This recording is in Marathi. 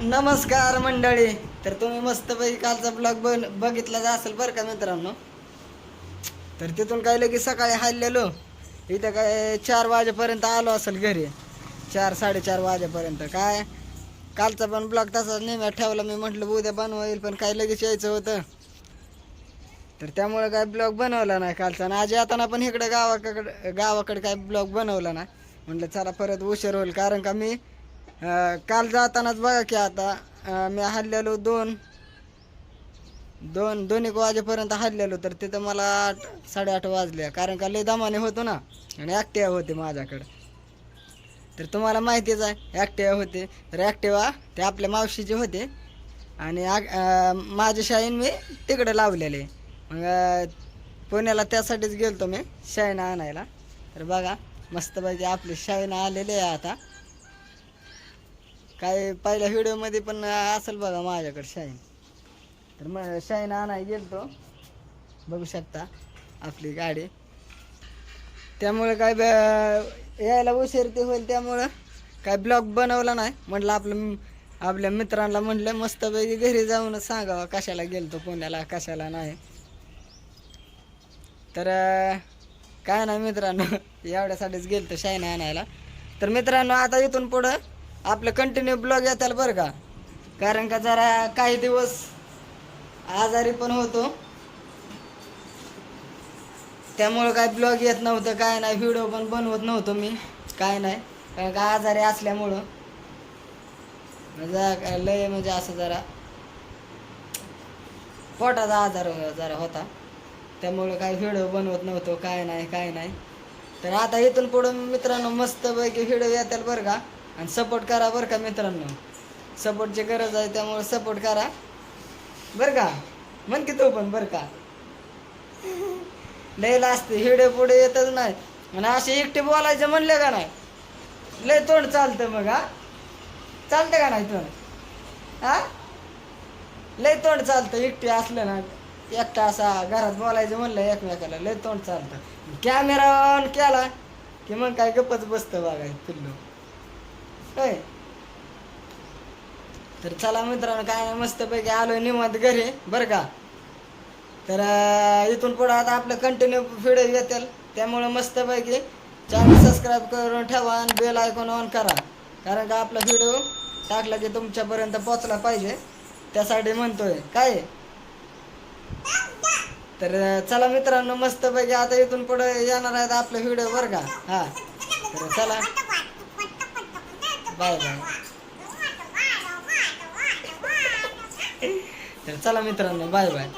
नमस्कार मंडळी. तर तुम्ही मस्तपैकी कालचा ब्लॉग बन बघितलाच असेल बरं का मित्रांनो? तर तिथून काय लगेच सकाळी हल्लेलो. इथं काय चार वाजेपर्यंत आलो असेल घरी. चार साडेचार वाजेपर्यंत. काय? कालचा पण ब्लॉग तसाच नेहमी ठेवला. मी म्हटलं उद्या बनवा येईल पण काय लगेच यायचं होतं? तर त्यामुळे काय ब्लॉग बनवला नाही कालचा. आणि आज येताना पण इकडं गावाकडे गावाकडे काय ब्लॉग बनवला नाही. म्हटलं चला परत उशीर होईल. कारण का मी काल जातानाच बघा की आता मी हल्लेलो दोन दोन दोन्ही एक वाजेपर्यंत हल्लेलो तर तिथं मला आठ साडेआठ वाजले. कारण का लय दमाने होतो ना. आणि ॲक्टिवा होते माझ्याकडं. तर तुम्हाला माहितीच आहे ॲक्टिवा होते. तर ॲक्टिवा ते आपल्या मावशीचे होते. आणि माझे शाईन मी तिकडे लावलेले. मग पुण्याला त्यासाठीच गेलतो मी शाईन आणायला. तर बघा मस्तपैकी आपली शाईन आलेली आहे आता. काय पहिल्या व्हिडिओमध्ये पण असेल बघा माझ्याकडे शाईन. तर मग शाईन आणाय गेलतो. बघू शकता आपली गाडी. त्यामुळे काय ब- यायला उशीर ते होईल त्यामुळं काय ब्लॉग बनवला नाही. म्हटलं आपलं आपल्या मित्रांना म्हटलं मस्तपैकी घरी जाऊनच सांगावं कशाला गेलतो पुण्याला कशाला नाही. तर काय नाही मित्रांनो एवढ्यासाठीच गेलतो शाईन आणायला. तर मित्रांनो आता इथून पुढं आपलं कंटिन्यू ब्लॉग येताल बरं का? कारण का जरा काही दिवस आजारी पण होतो. त्यामुळं काय ब्लॉग येत नव्हतं काय नाही व्हिडिओ पण बनवत नव्हतो मी काय नाही. कारण का आजारी असल्यामुळं. म्हणजे लय म्हणजे असं जरा पोटाचा आजार जरा होता. त्यामुळं काय व्हिडिओ बनवत नव्हतो काय नाही काय नाही. तर आता इथून पुढं मित्रांनो मस्तपैकी व्हिडिओ येतात बरं का. आणि सपोर्ट करा बरं का मित्रांनो. सपोर्टची गरज आहे त्यामुळे सपोर्ट करा. बरं का? म्हण की तो पण बरं का. लय असते हिडे पुढे येतच नाही. आणि असे एकटे बोलायचं म्हणले का नाही? लय तोंड चालतं मग हा? चालतं का नाही तोंड? हा? लय तोंड चालतं एकटे असलं ना. एकटा असा घरात बोलायचं म्हणलं एकमेकाला लय तोंड चालतं. कॅमेरा ऑन केला की मग काय गप्पच बसतं बघाय पिल्लू. काय तर चला मित्रांनो काय नाही मस्तपैकी आलो निवांत घरी बरं का? तर इथून पुढं आता आपलं कंटिन्यू व्हिडिओ येतील. त्यामुळे मस्तपैकी चॅनल सबस्क्राईब करून ठेवा आणि बेल आयकॉन ऑन करा. कारण का आपला व्हिडिओ टाकला की तुमच्यापर्यंत पोचला पाहिजे. त्यासाठी म्हणतोय. काय? तर चला मित्रांनो मस्तपैकी आता इथून पुढे येणार आहेत आपलं व्हिडिओ बरं का? हा. तर चला. Bye bye. तर चला मित्रांनो बाय बाय.